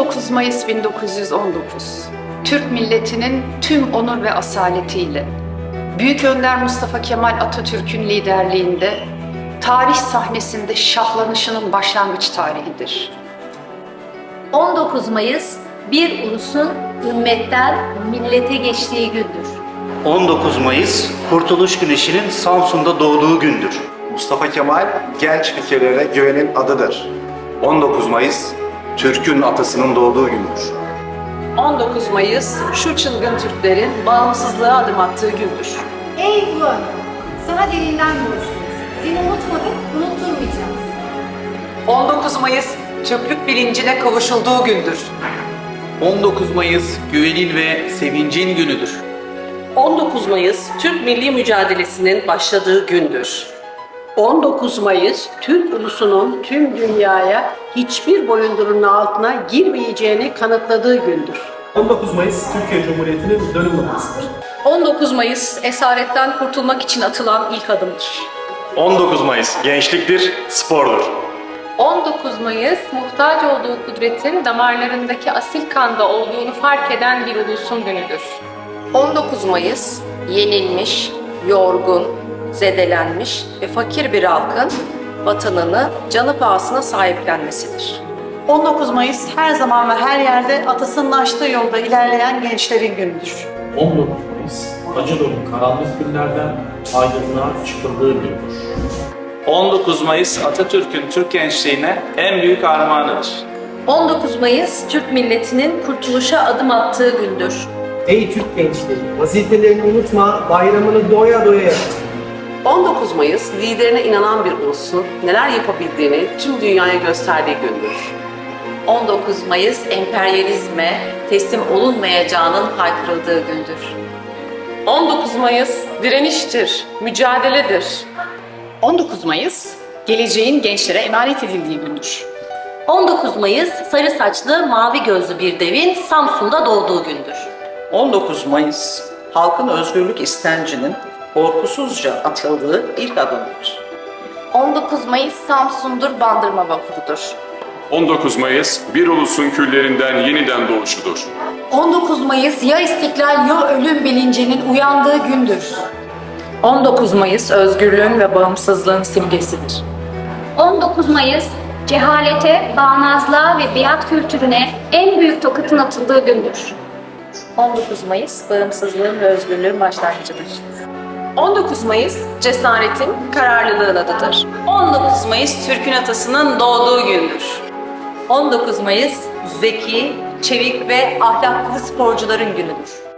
19 Mayıs 1919, Türk milletinin tüm onur ve asaletiyle, Büyük Önder Mustafa Kemal Atatürk'ün liderliğinde tarih sahnesinde şahlanışının başlangıç tarihidir. 19 Mayıs bir ulusun ümmetten millete geçtiği gündür. 19 Mayıs Kurtuluş Güneşi'nin Samsun'da doğduğu gündür. Mustafa Kemal genç fikirlere güvenin adıdır. 19 Mayıs Türk'ün atasının doğduğu gündür. 19 Mayıs şu çılgın Türklerin bağımsızlığa adım attığı gündür. Ey Ulan! Sana derinden borçluyuz. Seni unutmadık, unutturmayacağız. 19 Mayıs Türklük bilincine kavuşulduğu gündür. 19 Mayıs güvenin ve sevincin günüdür. 19 Mayıs Türk milli mücadelesinin başladığı gündür. 19 Mayıs Türk ulusunun tüm dünyaya hiçbir boyundurunun altına girmeyeceğini kanıtladığı gündür. 19 Mayıs Türkiye Cumhuriyeti'nin dönüm noktasıdır. 19 Mayıs esaretten kurtulmak için atılan ilk adımdır. 19 Mayıs gençliktir, spordur. 19 Mayıs muhtaç olduğu kudretin damarlarındaki asil kanda olduğunu fark eden bir ulusun günüdür. 19 Mayıs yenilmiş, yorgun, zedelenmiş ve fakir bir halkın vatanını canı pahasına sahiplenmesidir. 19 Mayıs her zaman ve her yerde atasının açtığı yolda ilerleyen gençlerin günüdür. 19 Mayıs acı dolu karanlık günlerden aydınlığa çıkıldığı gündür. 19 Mayıs Atatürk'ün Türk gençliğine en büyük armağanıdır. 19 Mayıs Türk milletinin kurtuluşa adım attığı gündür. Ey Türk gençliği, vazifelerini unutma, bayramını doya doya yap. 19 Mayıs liderine inanan bir ulusun neler yapabildiğini tüm dünyaya gösterdiği gündür. 19 Mayıs emperyalizme teslim olunmayacağının haykırıldığı gündür. 19 Mayıs direniştir, mücadeledir. 19 Mayıs, geleceğin gençlere emanet edildiği gündür. 19 Mayıs sarı saçlı mavi gözlü bir devin Samsun'da doğduğu gündür. 19 Mayıs halkın özgürlük istencinin korkusuzca atıldığı ilk adımdır. 19 Mayıs Samsun'dur Bandırma Vapuru'dur. 19 Mayıs bir ulusun küllerinden yeniden doğuşudur. 19 Mayıs ya istiklal ya ölüm bilincinin uyandığı gündür. 19 Mayıs özgürlüğün ve bağımsızlığın simgesidir. 19 Mayıs cehalete, bağnazlığa ve biat kültürüne en büyük tokatın atıldığı gündür. 19 Mayıs bağımsızlığın ve özgürlüğün başlangıcıdır. 19 Mayıs cesaretin, kararlılığın adıdır. 19 Mayıs Türk'ün atasının doğduğu gündür. 19 Mayıs zeki, çevik ve ahlaklı sporcuların günüdür.